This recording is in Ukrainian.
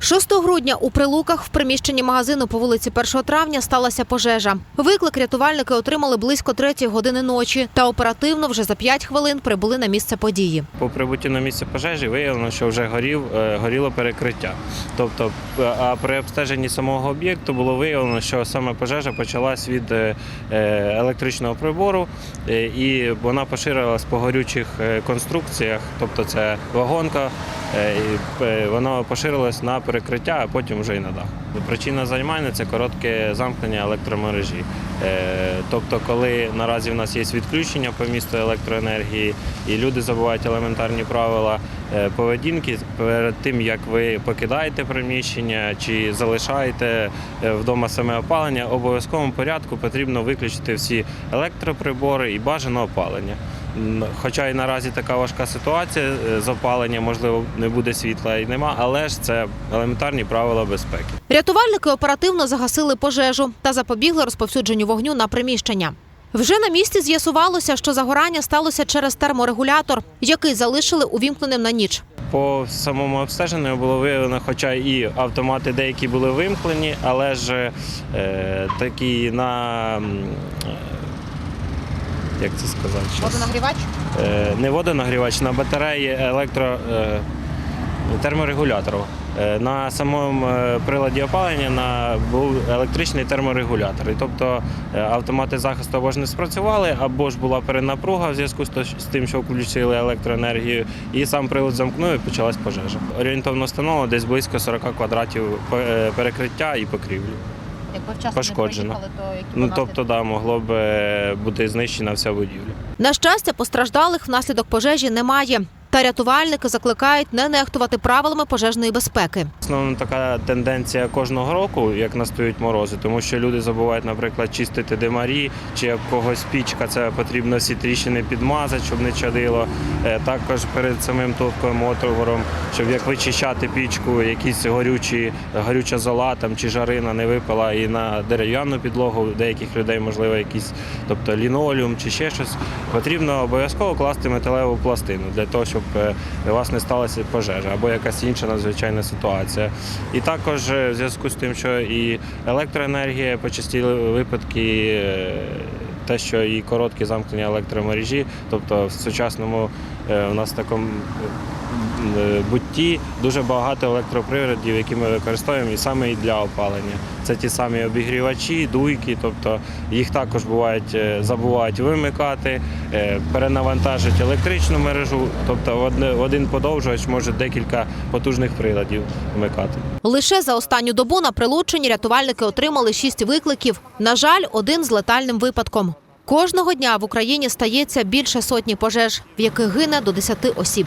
6 грудня у Прилуках в приміщенні магазину по вулиці 1 травня сталася пожежа. Виклик рятувальники отримали близько 3 години ночі та оперативно вже за 5 хвилин прибули на місце події. По прибуттю на місце пожежі виявлено, що вже горів, е, горіло перекриття. Тобто, е, а при обстеженні самого об'єкту було виявлено, що саме пожежа почалась від е, електричного прибору, і вона поширилась по горючих конструкціях, тобто це вагонка, і вона поширилась на перекриття, а потім вже і на дах. Причина займання це коротке замкнення електромережі. Е, Тобто, коли наразі в нас є відключення по місту електроенергії, і люди забувають елементарні правила е, поведінки перед тим, як ви покидаєте приміщення чи залишаєте е, вдома саме опалення, обов'язковому порядку потрібно виключити всі електроприбори і бажано опалення. Хоча і наразі така важка ситуація е, з опаленням, можливо, не буде світла і нема, але ж це елементарні правила безпеки. Рятувальники оперативно загасили пожежу та запобігли розповсюдженню вогню на приміщення. Вже на місці з'ясувалося, що загорання сталося через терморегулятор, який залишили увімкненим на ніч. По самому обстеженню було виявлено, хоча і автомати деякі були вимкнені, але ж е, такі на як це сказати? Водонагрівач? Е, не водонагрівач, на батареї електро е, терморегулятору. Е, На самому е, приладі опалення на, був електричний терморегулятор. І тобто е, автомати захисту або ж не спрацювали, або ж була перенапруга в зв'язку з то- з тим, що включили електроенергію, і сам прилад замкнув і почалась пожежа. Орієнтовно встановлено десь близько 40 квадратів е, перекриття і покрівлі. Якби вчасно Пошкоджено. не приїхали, то які Ну тобто, да, могло б е, бути знищена вся будівля. На щастя, постраждалих внаслідок пожежі немає. Та рятувальники закликають не нехтувати правилами пожежної безпеки. Основна така тенденція кожного року, як настають морози, тому що люди забувають, наприклад, чистити димарі, чи як когось пічка, це потрібно всі тріщини підмазати, щоб не чадило. Е, Також перед самим товковим отвором, щоб як вичищати пічку, якісь горючі, горюча зола там, чи жарина не випала і на дерев'яну підлогу деяких людей, можливо, якісь, тобто лінолеум чи ще щось. Потрібно обов'язково класти металеву пластину для того, щоб е, у вас не сталася пожежа або якась інша надзвичайна ситуація. І також е, в зв'язку з тим, що і електроенергія почастіли випадки. е, Те, що і короткі замкнення електромережі, тобто в сучасному е, у нас такому е, бутті дуже багато електроприладів, які ми використовуємо і саме і для опалення. Це ті самі обігрівачі, дуйки, тобто їх також бувають, е, забувають вимикати, е, перенавантажують електричну мережу, тобто один подовжувач може декілька потужних приладів вмикати. Лише за останню добу на прилученні рятувальники отримали шість викликів. На жаль, один з летальним випадком. Кожного дня в Україні стається більше сотні пожеж, в яких гине до 10 осіб.